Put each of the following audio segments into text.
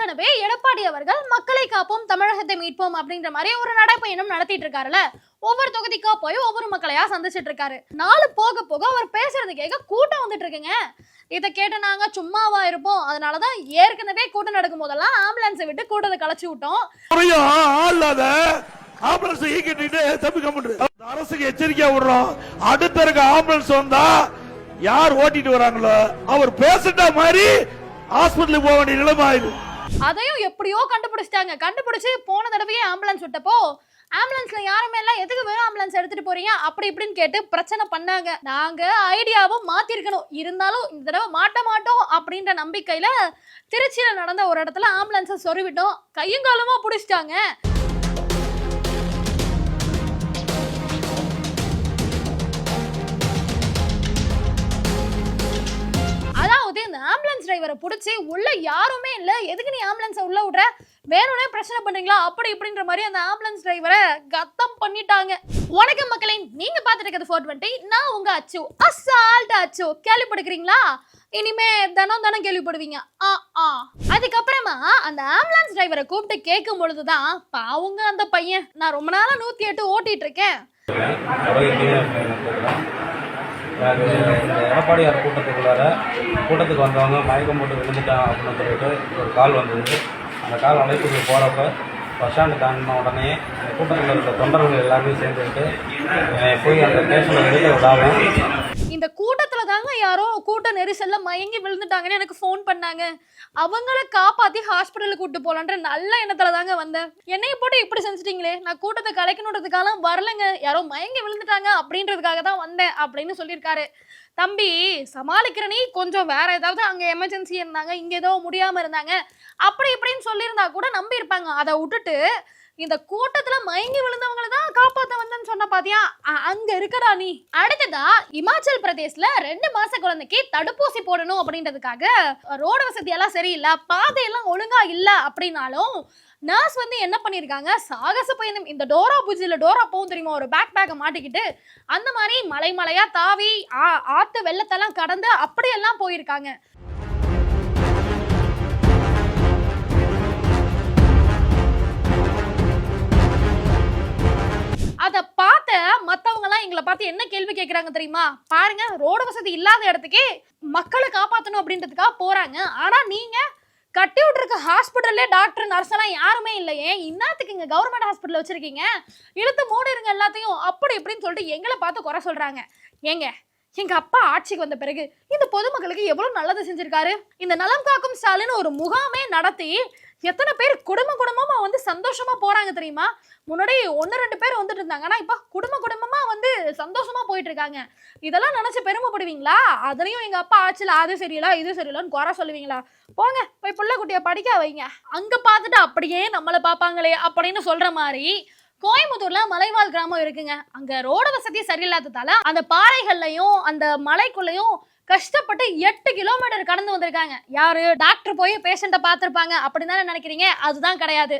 ஏற்கனவே எடப்பாடி அவர்கள் மக்களை காப்போம் தமிழகத்தை மீட்போம் அப்படின்ற மாதிரி ஒரு நடைப்பயணம் நடத்திட்டு இருக்காருல்ல. ஒவ்வொரு தொகுதிக்கா போய் ஒவ்வொரு மக்களையா சந்திச்சிட்டு இருக்காரு. நாலு போக போக அவர் பேசுறது கேட்க கூட்டம் வந்துட்டு இருக்குங்க. இதை கேட்டு நாங்க சும்மாவா இருப்போம். அதனாலதான் ஏற்கனவே கூட்டம் நடக்கும் போதெல்லாம் ஆம்புலன்ஸை விட்டு கூட்டத்தை களைச்சு விட்டோம். ஆம்புலன்ஸ் ஈக்கிட்டு தப்பிக்க முடியும் அரசுக்கு எச்சரிக்கையா விடுறோம். அடுத்த இருக்க ஆம்புலன்ஸ் வந்தா யார் ஓட்டிட்டு வராங்களோ அவர் பேசிட்ட மாதிரி ஹாஸ்பிட்டலுக்கு போக வேண்டிய நிலைமை ஆயிடும் அதையும் எப்படியோ கண்டுபிடிச்சிட்டாங்க. கண்டுபிடிச்சு போன தடவையே ஆம்புலன்ஸ் விட்டப்போ ஆம்புலன்ஸ்ல யாருமே எல்லாம் எதுக்கு வெறும் ஆம்புலன்ஸ் எடுத்துட்டு போறீங்க? அப்படி இப்படின்னு கேட்டு பிரச்சனை பண்ணாங்க. நாங்க ஐடியாவும் மாத்திருக்கணும். இருந்தாலும் இந்த தடவை மாட்ட மாட்டோம் அப்படின்ற நம்பிக்கையில திருச்சியில நடந்த ஒரு இடத்துல ஆம்புலன்ஸை சொருவிட்டோம். கையும் காலமா பிடிச்சிட்டாங்க. ஆம்புலன்ஸ் டிரைவரை பிடிச்சி உள்ள யாருமே இல்லை எதுக்கு நீ ஆம்புலன்ஸை உள்ள விடுற வேணும்னே பிரச்சனை பண்றீங்களா அப்படி இப்படின்ற மாதிரி அந்த ஆம்புலன்ஸ் டிரைவரை கத்தம் பண்ணிட்டாங்க வணக்கம் மக்களே நீங்க பார்த்துட்டு இருக்கிறது ஃபோர் டுவெண்ட்டி நான் உங்க அச்சு அசால்ட் அச்சு கேள்விப்படுக்கிறீங்களா இனிமே தினம் தினம் கேள்விப்படுவீங்க ஆ ஆ அதுக்கப்புறமா அந்த ஆம்புலன்ஸ் டிரைவரை கூப்பிட்டு கேட்கும் பொழுதுதான் பாவுங்க அந்த பையன் நான் ரொம்ப நாளா நூத்தி எட்டு ஓட்டிட்டு இருக்கேன் எடப்பாடியார் கூட்டத்துக்குள்ளார கூட்டத்துக்கு வந்தவங்க மயக்கம் போட்டு விழுந்துட்டான் அப்படின்னு சொல்லிட்டு ஒரு கால் வந்தது. அந்த கால் அழைப்புக்கு போகிறப்ப பஸ் ஸ்டாண்டு தாண்டின உடனே அந்த கூட்டத்தில் இருக்கிற தொண்டர்கள் எல்லாருமே சேர்ந்துக்கிட்டு போய் அந்த ஸ்டேஷனில் வெளியில் விடாமல் இந்த கூட்டத்துல தாங்க யாரோ கூட்ட நெரிசல்ல மயங்கி விழுந்துட்டாங்கன்னு எனக்கு ஃபோன் பண்ணாங்க. அவங்கள காப்பாத்தி ஹாஸ்பிட்டலுக்கு கூட்டு போலான்ற நல்ல எண்ணத்துல தாங்க வந்தேன். என்னைய போட்டு இப்படி செஞ்சிட்டீங்களே? நான் கூட்டத்தை கலைக்கணுன்றதுக்காக வரலங்க. யாரோ மயங்கி விழுந்துட்டாங்க அப்படின்றதுக்காக தான் வந்தேன் அப்படின்னு சொல்லியிருக்காரு. தம்பி சமாளிக்கிற நீ கொஞ்சம் வேற ஏதாவது அங்க எமர்ஜென்சி இருந்தாங்க இங்க ஏதோ முடியாம இருந்தாங்க. அப்படி இப்படின்னு சொல்லியிருந்தா கூட நம்பி இருப்பாங்க அதை விட்டுட்டு இந்த கூட்டத்துல மயங்கி விழுந்தவங்கள தான் காப்பாத்த வந்தேன்னு சொன்ன பாத்தியா? அ- அங்க இருக்கடா நீ. அடுத்ததா இமாச்சல் பிரதேஷ்ல ரெண்டு மாச குழந்தைக்கு தடுப்பூசி போடணும் அப்படின்றதுக்காக ரோடு வசதி எல்லாம் சரியில்லை பாதையெல்லாம் ஒழுங்கா இல்ல அப்படின்னாலும் நர்ஸ் வந்து என்ன பண்ணியிருக்காங்க சாகச பயணம். இந்த டோரா பூஜையில் டோரா போகும் தெரியுமா? ஒரு பேக் பேக்கை மாட்டிக்கிட்டு அந்த மாதிரி மலை மலையாக தாவி ஆ- ஆற்று வெள்ளத்தெல்லாம் கடந்து அப்படியெல்லாம் போயிருக்காங்க. அதை பார்த்த மத்தவங்க எல்லாம் எங்களை பார்த்து என்ன கேள்வி கேட்கறாங்க தெரியுமா? பாருங்க ரோடு வசதி இல்லாத இடத்துக்கே மக்களை காப்பாற்றணும் அப்படின்றதுக்காக போறாங்க. ஆனா நீங்க கட்டி விட்டுருக்க ஹாஸ்பிட்டல்லே டாக்டர் நர்ஸ் எல்லாம் யாருமே இல்லையே இன்னத்துக்கு இங்க கவர்மெண்ட் ஹாஸ்பிட்டல் வச்சிருக்கீங்க? இழுத்து மூடிருங்க எல்லாத்தையும். அப்படி இப்படின்னு சொல்லிட்டு எங்களை பார்த்து குறை சொல்றாங்க. ஏங்க எங்க அப்பா ஆட்சிக்கு வந்த பிறகு இந்த பொதுமக்களுக்கு எவ்வளவு நல்லது செஞ்சிருக்காரு? இந்த நலம் காக்கும் ஸ்டாலின் ஒரு முகாமே நடத்தி எத்தனை பேர் குடும்ப குடும்பமா வந்து சந்தோஷமா போறாங்க தெரியுமா? முன்னாடி ஒன்று ரெண்டு பேர் வந்துட்டு இருந்தாங்க. ஆனால் இப்போ குடும்ப குடும்பமா வந்து சந்தோஷமா போயிட்டு இருக்காங்க இதெல்லாம் நினைச்சு பெருமைப்படுவீங்களா? அதுலயும் எங்க அப்பா ஆட்சியில் அது சரியில்லை இது சரியில்லைன்னு குறை சொல்லுவீங்களா? போங்க போய் பிள்ளை குட்டியை படிக்க வைங்க. அங்க பார்த்துட்டு அப்படியே நம்மளை பார்ப்பாங்களே அப்படின்னு சொல்ற மாதிரி கோயம்புத்தூர்ல மலைவாழ் கிராமம் இருக்குங்க. அங்க ரோடு வசதி சரியில்லாததால அந்த பாறைகள்லயும் அந்த மலைக்குள்ளயும் கஷ்டப்பட்டு எட்டு கிலோமீட்டர் கடந்து வந்திருக்காங்க. யாரு? டாக்டர் போய் பேஷண்ட்டை பார்த்துருப்பாங்க. அப்படின்னு தானே நினைக்கிறீங்க? அதுதான் கிடையாது.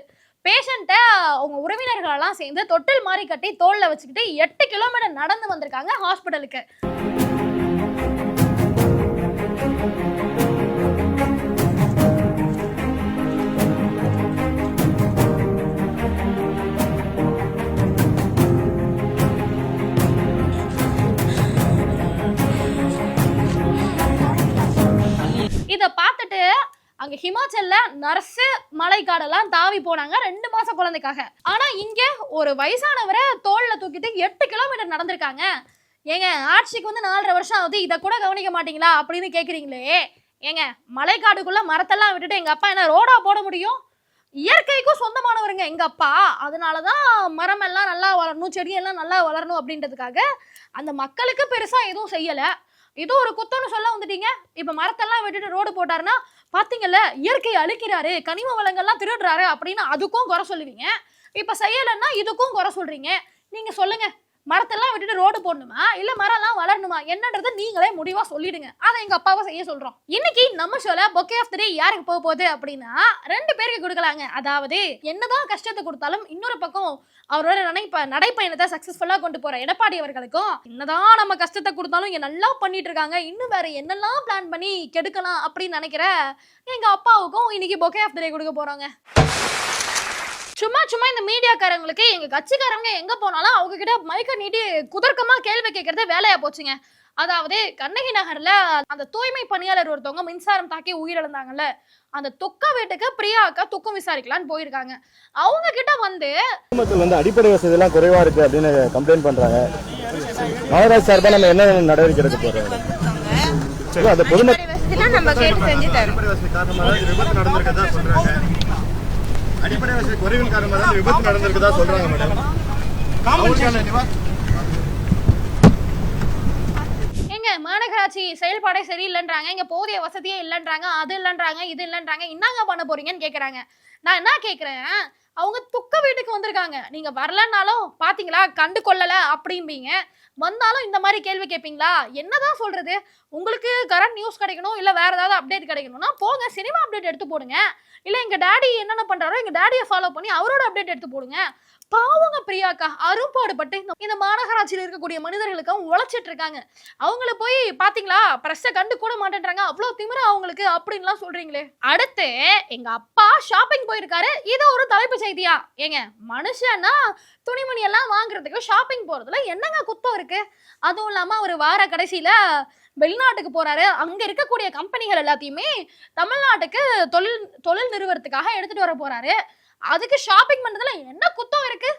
பேஷண்ட்டை அவங்க உறவினர்களெல்லாம் சேர்ந்து தொட்டில் மாதிரி கட்டி தோளில் வச்சுக்கிட்டு எட்டு கிலோமீட்டர் நடந்து வந்திருக்காங்க ஹாஸ்பிட்டலுக்கு அங்க ஹிமாச்சல்ல நர்ஸு மலைக்காடெல்லாம் தாவி போனாங்க ரெண்டு மாசம் குழந்தைக்காக. ஆனா இங்க ஒரு வயசானவரை தோல்ல தூக்கிட்டு எட்டு கிலோமீட்டர் நடந்திருக்காங்க. ஏங்க ஆட்சிக்கு வந்து நாலரை வருஷம் ஆகுது இதை கூட கவனிக்க மாட்டீங்களா அப்படின்னு கேக்குறீங்களே. ஏங்க மலைக்காடுக்குள்ள மரத்தெல்லாம் விட்டுட்டு எங்க அப்பா என்ன ரோடா போட முடியும்? இயற்கைக்கும் சொந்தமானவருங்க எங்க அப்பா. அதனாலதான் மரம் எல்லாம் நல்லா வளரணும் செடியெல்லாம் நல்லா வளரணும் அப்படின்றதுக்காக அந்த மக்களுக்கு பெருசா எதுவும் செய்யலை. இது ஒரு குத்தம்னு சொல்ல வந்துட்டீங்க. இப்போ மரத்தெல்லாம் விட்டுட்டு ரோடு போட்டாருன்னா பார்த்தீங்கல்ல இயற்கையை அழிக்கிறாரு கனிம வளங்கள்லாம் திருடுறாரு அப்படின்னு அதுக்கும் குறை சொல்லுவீங்க. இப்போ செய்யலைன்னா இதுக்கும் குறை சொல்கிறீங்க நீங்கள் சொல்லுங்கள் மரத்தெல்லாம் விட்டுட்டு ரோடு போடணுமா? இல்ல மரம்லாம் வளரணுமா? என்னன்றதை நீங்களே முடிவா சொல்லிடுங்க. அதை எங்க அப்பாவை செய்ய சொல்றோம். இன்னைக்கு நம்ம ஷோல பொக்கே ஆஃப் த டே யாருக்கு போக போகுது அப்படின்னா ரெண்டு பேருக்கு கொடுக்கலாங்க. அதாவது என்னதான் கஷ்டத்தை கொடுத்தாலும் இன்னொரு பக்கம் அவரோட நினைப்ப நடைப்பயணத்தை சக்சஸ்ஃபுல்லா கொண்டு போற எடப்பாடி அவர்களுக்கும் என்னதான் நம்ம கஷ்டத்தை கொடுத்தாலும் இங்க நல்லா பண்ணிட்டு இருக்காங்க இன்னும் வேற என்னெல்லாம் பிளான் பண்ணி கெடுக்கலாம் அப்படின்னு நினைக்கிற எங்க அப்பாவுக்கும் இன்னைக்கு பொக்கே ஆஃப் த கொடுக்க போறாங்க. சும்மா சும்மா இந்த மீடியாக்காரங்களுக்கு எங்க கட்சிக்காரங்க எங்க போனாலும் அவங்க கிட்ட மைக்க நீட்டி குதர்க்கமா கேள்வி கேட்கறதே வேலையா போச்சுங்க. அதாவது கண்ணகி நகர்ல அந்த தூய்மை பணியாளர் ஒருத்தவங்க மின்சாரம் தாக்கி உயிரிழந்தாங்கல்ல அந்த தொக்க வீட்டுக்கு பிரியா அக்கா துக்கம் விசாரிக்கலான்னு போயிருக்காங்க. அவங்க கிட்ட வந்து குடும்பத்தில் வந்து அடிப்படை வசதி எல்லாம் குறைவா இருக்கு அப்படின்னு கம்ப்ளைண்ட் பண்றாங்க. மகாராஜ் சார்பா நம்ம என்ன நடவடிக்கை எடுக்க போறோம் அந்த பொதுமக்கள் நம்ம கேட்டு செஞ்சு தரோம் அடிப்படை வசதி குறைவின் காரணமாக தான் விபத்து நடந்திருக்கதா சொல்றாங்க மேடம். மாநகராட்சி செயல்பாடே சரியில்லைன்றாங்க இங்க போதிய வசதியே இல்லைன்றாங்க அது இல்லைன்றாங்க இது இல்லைன்றாங்க என்னங்க பண்ண போறீங்கன்னு கேக்குறாங்க. நான் என்ன கேக்குறேன் அவங்க துக்க வீட்டுக்கு வந்திருக்காங்க. நீங்க வரலன்னாலும் பாத்தீங்களா கண்டு கொள்ளல அப்படிம்பீங்க. வந்தாலும் இந்த மாதிரி கேள்வி கேட்பீங்களா என்னதான் சொல்றது? உங்களுக்கு கரண்ட் நியூஸ் கிடைக்கணும் இல்லை வேற ஏதாவது அப்டேட் கிடைக்கணும்னா போங்க சினிமா அப்டேட் எடுத்து போடுங்க. இல்லை எங்க டாடி என்னென்ன பண்றாரோ எங்க டாடியை ஃபாலோ பண்ணி அவரோட அப்டேட் எடுத்து போடுங்க. பாவங்க பிரியாக்கா அரும்பாடுபட்டு இந்த- இந்த மாநகராட்சியில் இருக்கக்கூடிய மனிதர்களுக்கு அவங்க உழைச்சிட்டு இருக்காங்க. அவங்கள போய் பாத்தீங்களா? பிரஸ்ஸை கண்டு கூட மாட்டேன்றாங்க. அவ்வளோ திமிரா அவங்களுக்கு அப்படின்லாம் சொல்றீங்களே. அடுத்து எங்க அப்பா ஷாப்பிங் போயிருக்காரு. இது ஒரு தலைப்பு செய்தியா? ஏங்க மனுஷன்னா துணிமணி எல்லாம் வாங்குறதுக்கு ஷாப்பிங் போறதுல என்னங்க குத்தம் இருக்கு? அதுவும் இல்லாம ஒரு வார கடைசியில வெளிநாட்டுக்கு போறாரு. அங்க இருக்கக்கூடிய கம்பெனிகள் எல்லாத்தையுமே தமிழ்நாட்டுக்கு தொழில் தொழில் நிறுவனத்துக்காக எடுத்துட்டு வர போறாரு. அதுக்கு ஷாப்பிங் பண்றதுல என்ன குத்தம் இருக்கு?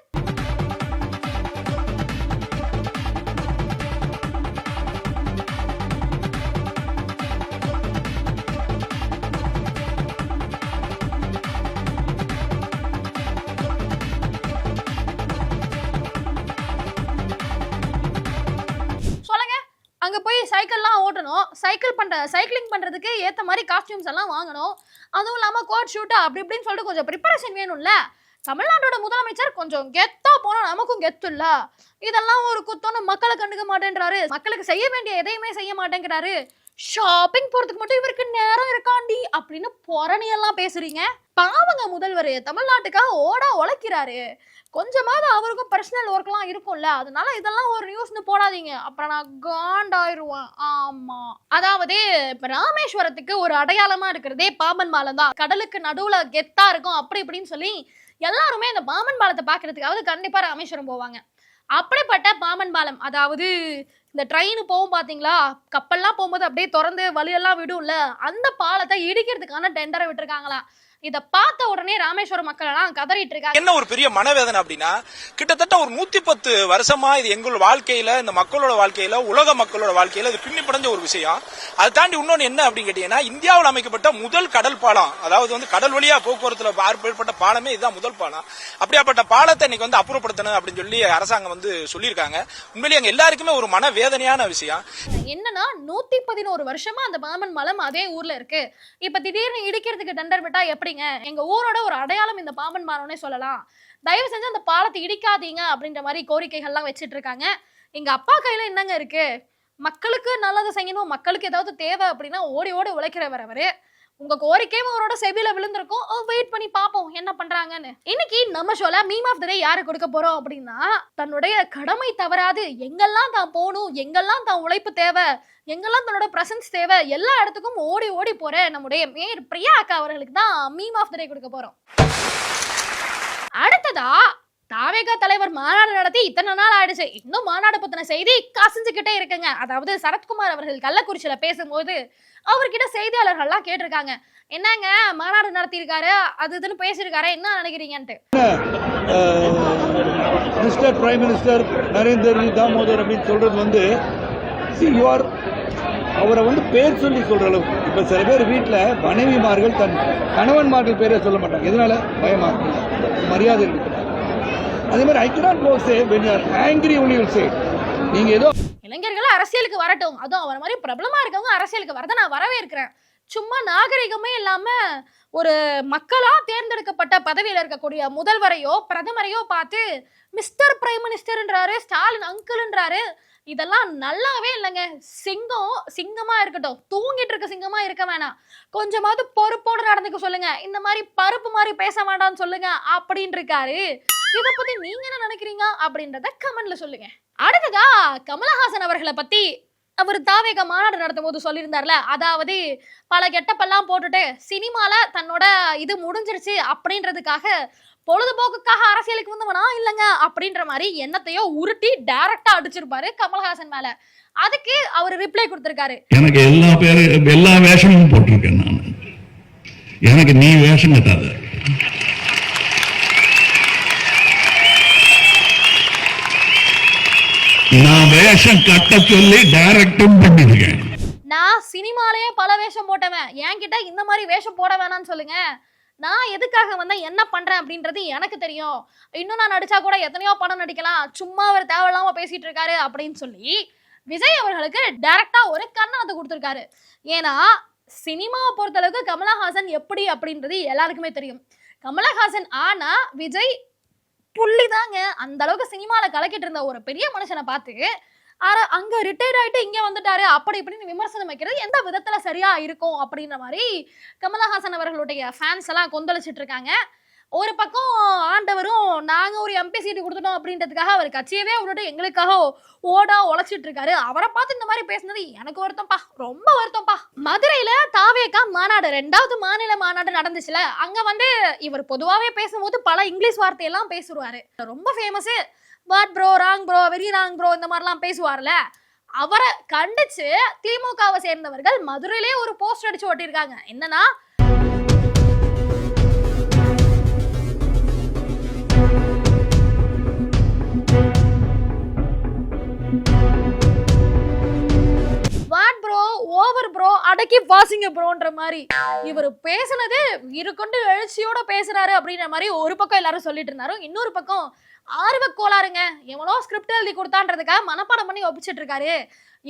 சைக்கிள் பண்ணுற சைக்கிளிங் பண்ணுறதுக்கு ஏற்ற மாதிரி காஸ்டியூம்ஸ் எல்லாம் வாங்கணும். அதுவும் இல்லாமல் கோட் ஷூட்டா அப்படி இப்படின்னு சொல்லிட்டு கொஞ்சம் ப்ரிப்பரேஷன் வேணும்ல. தமிழ்நாட்டோட முதலமைச்சர் கொஞ்சம் கெத்தா போனா நமக்கும் கெத்து இல்ல. இதெல்லாம் ஒரு குத்தோன்னு மக்களை கண்டுக்க மாட்டேன்றாரு. மக்களுக்கு செய்ய வேண்டிய எதையுமே செய்ய மாட்டேங்கிறாரு. ஷாப்பிங் போறதுக்கு மட்டும் இவருக்கு நேரம் இருக்காண்டி அப்படின்னு புறணியெல்லாம் பேசுறீங்க. பாவங்க முதல்வர் தமிழ்நாட்டுக்காக ஓடா உழைக்கிறாரு. கொஞ்சமாவது அவருக்கும் பர்சனல் ஒர்க்லாம் இருக்கும்ல அதனால இதெல்லாம் ஒரு நியூஸ்னு போடாதீங்க. அப்புறம் நான் காண்டாயிருவேன். ஆமா. அதாவது இப்ப ராமேஸ்வரத்துக்கு ஒரு அடையாளமா இருக்கிறதே பாம்பன் பாலம் தான். கடலுக்கு நடுவுல கெத்தா இருக்கும் அப்படி இப்படின்னு சொல்லி எல்லாருமே இந்த பாம்பன் பாலத்தை பாக்குறதுக்காவது கண்டிப்பா ராமேஸ்வரம் போவாங்க. அப்படிப்பட்ட பாம்பன் பாலம் அதாவது இந்த ட்ரெயின் போகும் பாத்தீங்களா? கப்பல்லாம் போகும்போது அப்படியே திறந்து வழியெல்லாம் விடும்ல? அந்த பாலத்தை இடிக்கிறதுக்கான டெண்டரை விட்டுருக்காங்களா? இத பார்த்த உடனே ராமேஸ்வரம் மக்கள் எல்லாம் கதறிட்டு இருக்காங்க என்ன ஒரு பெரிய மனவேதனை அப்படின்னா கிட்டத்தட்ட ஒரு நூத்தி பத்து வருஷமா இது எங்கள் வாழ்க்கையில இந்த மக்களோட வாழ்க்கையில உலக மக்களோட வாழ்க்கையில இது பின்னி படைஞ்ச ஒரு விஷயம். அதை தாண்டி இன்னொன்னு என்ன அப்படின்னு கேட்டீங்கன்னா இந்தியாவில் அமைக்கப்பட்ட முதல் கடல் பாலம் அதாவது வந்து கடல் வழியா போக்குவரத்துல ஏற்பட்ட பாலமே இதுதான் முதல் பாலம். அப்படியாப்பட்ட பாலத்தை இன்னைக்கு வந்து அப்புறப்படுத்தணும் அப்படின்னு சொல்லி அரசாங்கம் வந்து சொல்லியிருக்காங்க. உண்மையிலேயே எங்க எல்லாருக்குமே ஒரு மனவேதனையான விஷயம். என்னன்னா நூத்தி பதினோரு வருஷமா அந்த பாம்பன் மலம் அதே ஊர்ல இருக்கு. இப்ப திடீர்னு இடிக்கிறதுக்கு டெண்டர் விட்டா எப்படிங்க எங்க ஊரோட ஒரு அடையாளம் இந்த பாம்பன் பாலம்னே சொல்லலாம். தயவு செஞ்சு அந்த பாலத்தை இடிக்காதீங்க அப்படின்ற மாதிரி கோரிக்கைகள்லாம் வச்சுட்டு இருக்காங்க எங்க அப்பா கையில என்னங்க இருக்கு? மக்களுக்கு நல்லது செய்யணும் மக்களுக்கு ஏதாவது தேவை அப்படின்னா ஓடி ஓடி உழைக்கிறவர் அவரு. உங்க கோரிக்கையும் அவரோட செவில விழுந்திருக்கும். வெயிட் பண்ணி பார்ப்போம் என்ன பண்றாங்கன்னு. இன்னைக்கு நம்ம ஷோல மீம் ஆஃப் த டே யாரு கொடுக்க போறோம் அப்படின்னா தன்னுடைய கடமை தவறாது. எங்கெல்லாம் தான் போகணும் எங்கெல்லாம் தான் உழைப்பு தேவை எங்கெல்லாம் தன்னோட பிரசன்ஸ் தேவை எல்லா இடத்துக்கும் ஓடி ஓடி போற நம்முடைய மேயர் பிரியா அக்கா அவர்களுக்கு தான் மீம் ஆஃப் த டே கொடுக்க போறோம். அடுத்ததா தாவேகா தலைவர் மாநாடு நடத்தி இத்தனை நாள் ஆயிடுச்சு. இன்னும் மாநாடு பத்தின செய்தி கசிஞ்சுக்கிட்டே இருக்குங்க. அதாவது சரத்குமார் அவர்கள் கள்ளக்குறிச்சியில பேசும்போது அவர்கிட்ட செய்தியாளர்கள்லாம் கேட்டிருக்காங்க. என்னங்க மாநாடு நடத்தியிருக்காரு அது இதுன்னு பேசியிருக்காரு என்ன நினைக்கிறீங்கன்ட்டு. Mister prime minister Narendra Damodar அப்படின்னு சொல்றது வந்து யூ ஆர் அவரை வந்து பேர் சொல்லி சொல்ற அளவுக்கு. இப்ப சில பேர் வீட்டில் மனைவிமார்கள் தன் கணவன்மார்கள் பேரை சொல்ல மாட்டாங்க. எதனால? பயமா. இருக்கு மரியாதை இருக்கு அதே மாதிரி ஐ cannot go say when you நீங்க ஏதோ இளைஞர்கள் அரசியலுக்கு வரட்டும். அதுவும் அவரை மாதிரி பிரபலமா இருக்கவங்க அரசியலுக்கு வரத நான் வரவே இருக்கிறேன் சும்மா நாகரிகமே இல்லாம ஒரு மக்களா தேர்ந்தெடுக்கப்பட்ட பதவியில இருக்கக்கூடிய முதல்வரையோ பிரதமரையோ பார்த்து மிஸ்டர் பிரைம் மினிஸ்டர்ன்றாரு ஸ்டாலின் அங்கிள்ன்றாரு இதெல்லாம் நல்லாவே இல்லைங்க. சிங்கம் சிங்கமா இருக்கட்டும். தூங்கிட்டு இருக்க சிங்கமா இருக்க வேணாம். கொஞ்சமாவது பொறுப்போடு நடந்துக்க சொல்லுங்க. இந்த மாதிரி பருப்பு மாதிரி பேச வேண்டாம்னு சொல்லுங்க அப்படின்னு இருக்காரு இதை பத்தி நீங்க என்ன நினைக்கிறீங்க அப்படின்றத கமெண்ட்ல சொல்லுங்க. அடுத்ததா கமலஹாசன் அவர்களை பத்தி அவர் தாவேக மாநாடு நடத்தும் போது சொல்லியிருந்தார்ல அதாவது பல கெட்டப்பெல்லாம் போட்டுட்டு சினிமால தன்னோட இது முடிஞ்சிருச்சு அப்படின்றதுக்காக பொழுதுபோக்குக்காக அரசியலுக்கு வந்தவனா இல்லைங்க அப்படின்ற மாதிரி என்னத்தையோ உருட்டி டைரக்டா அடிச்சிருப்பாரு கமலஹாசன் மேல. அதுக்கு அவர் ரிப்ளை கொடுத்திருக்காரு. எனக்கு எல்லா பேரு எல்லா வேஷமும் போட்டிருக்கேன் நான். எனக்கு நீ வேஷம் கட்டாத. நான் வேஷம் கட்ட சொல்லி டைரக்டும் பண்ணிருக்கேன். நான் சினிமாலயே பல வேஷம் போட்டவன். என்கிட்ட இந்த மாதிரி வேஷம் போட வேணாம்னு சொல்லுங்க. நான் எதுக்காக வந்தேன் என்ன பண்றேன் அப்படின்றது எனக்கு தெரியும். இன்னும் நான் நடிச்சா கூட எத்தனையோ படம் நடிக்கலாம். சும்மா அவர் தேவையில்லாம பேசிட்டு இருக்காரு அப்படின்னு சொல்லி விஜய் அவர்களுக்கு டைரக்டா ஒரு கண்ணனத்தை கொடுத்துருக்காரு. ஏன்னா சினிமாவை பொறுத்தளவுக்கு கமலஹாசன் எப்படி அப்படின்றது எல்லாருக்குமே தெரியும். கமலஹாசன் ஆனா விஜய் புள்ளிதாங்க. அந்த அளவுக்கு சினிமாவில் கலக்கிட்டு இருந்த ஒரு பெரிய மனுஷனை பார்த்து ஆனா அங்க ரிட்டையர் ஆயிட்டு இங்க வந்துட்டாரு. அப்படி இப்படின்னு விமர்சனம் வைக்கிறது எந்த விதத்துல சரியா இருக்கும்? அப்படின்ற மாதிரி கமலஹாசன் அவர்களுடைய ஃபேன்ஸ் எல்லாம் கொந்தளிச்சிட்டு இருக்காங்க. ஒரு பக்கம் ஆண்டவரும் நாங்க ஒரு எம்பி சீட்டு கொடுத்துட்டோம் அப்படின்றதுக்காக அவர் கட்சியவே விட்டுட்டு எங்களுக்காக ஓடா உழைச்சிட்டு இருக்காரு. அவரை பார்த்து இந்த மாதிரி பேசுனது எனக்கு வருத்தம்ப்பா. ரொம்ப வருத்தம்ப்பா. மதுரையில தாவேக்கா மாநாடு ரெண்டாவது மாநில மாநாடு நடந்துச்சுல. அங்க வந்து இவர் பொதுவாகவே பேசும்போது பல இங்கிலீஷ் வார்த்தையெல்லாம் பேசுவாரு. ரொம்ப famous what bro wrong bro very wrong bro இந்த மாதிரிலாம் பேசுவார்ல. அவரை கண்டிச்சு திமுகவை சேர்ந்தவர்கள் மதுரையிலே ஒரு போஸ்ட் அடிச்சு ஓட்டியிருக்காங்க என்னன்னா ப்ரோ ஓவர் ப்ரோ அடக்கி வாசிங்க ப்ரோன்ற மாதிரி. இவர் பேசுனது இருக்கொண்டு எழுச்சியோட பேசுறாரு அப்படின்ற மாதிரி ஒரு பக்கம் எல்லாரும் சொல்லிட்டு இருந்தாரு. இன்னொரு பக்கம் ஆர்வ கோளாறுங்க. எவ்வளோ ஸ்கிரிப்ட் எழுதி கொடுத்தான்றதுக்காக மனப்பாடம் பண்ணி ஒப்பிச்சிட்டு இருக்காரு.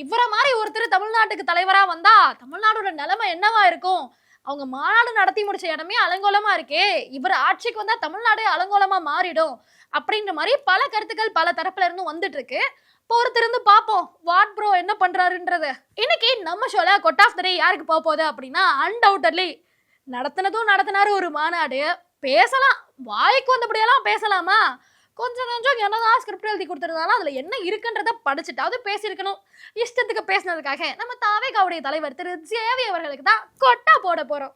இவரை மாதிரி ஒருத்தர் தமிழ்நாட்டுக்கு தலைவரா வந்தா தமிழ்நாடோட நிலைமை என்னவா இருக்கும்? அவங்க மாநாடு நடத்தி முடிச்ச இடமே அலங்கோலமா இருக்கே. இவர் ஆட்சிக்கு வந்தா தமிழ்நாடே அலங்கோலமா மாறிடும். அப்படின்ற மாதிரி பல கருத்துக்கள் பல தரப்புல இருந்தும் வந்துட்டு இருக்கு. பொறுத்திருந்து பார்ப்போம் வாட் ப்ரோ என்ன பண்ணுறாருன்றத இன்னைக்கு நம்ம ஷோல கொட் ஆஃப் த டே யாருக்கு போக போகுது அப்படின்னா அன்டவுட்டட்லி நடத்தினதும் நடத்தினாரு ஒரு மாநாடு. பேசலாம். வாய்க்கு வந்தபடியெல்லாம் பேசலாமா? கொஞ்சம் கொஞ்சம் என்னதான் ஸ்கிரிப்ட் எழுதி கொடுத்துருந்தாலும் அதில் என்ன இருக்குன்றத படிச்சுட்டாவது பேசியிருக்கணும். இஷ்டத்துக்கு பேசினதுக்காக நம்ம தாவேகாவுடைய தலைவர் திரு ஜேவி அவர்களுக்கு தான் கொட்டா போட போகிறோம்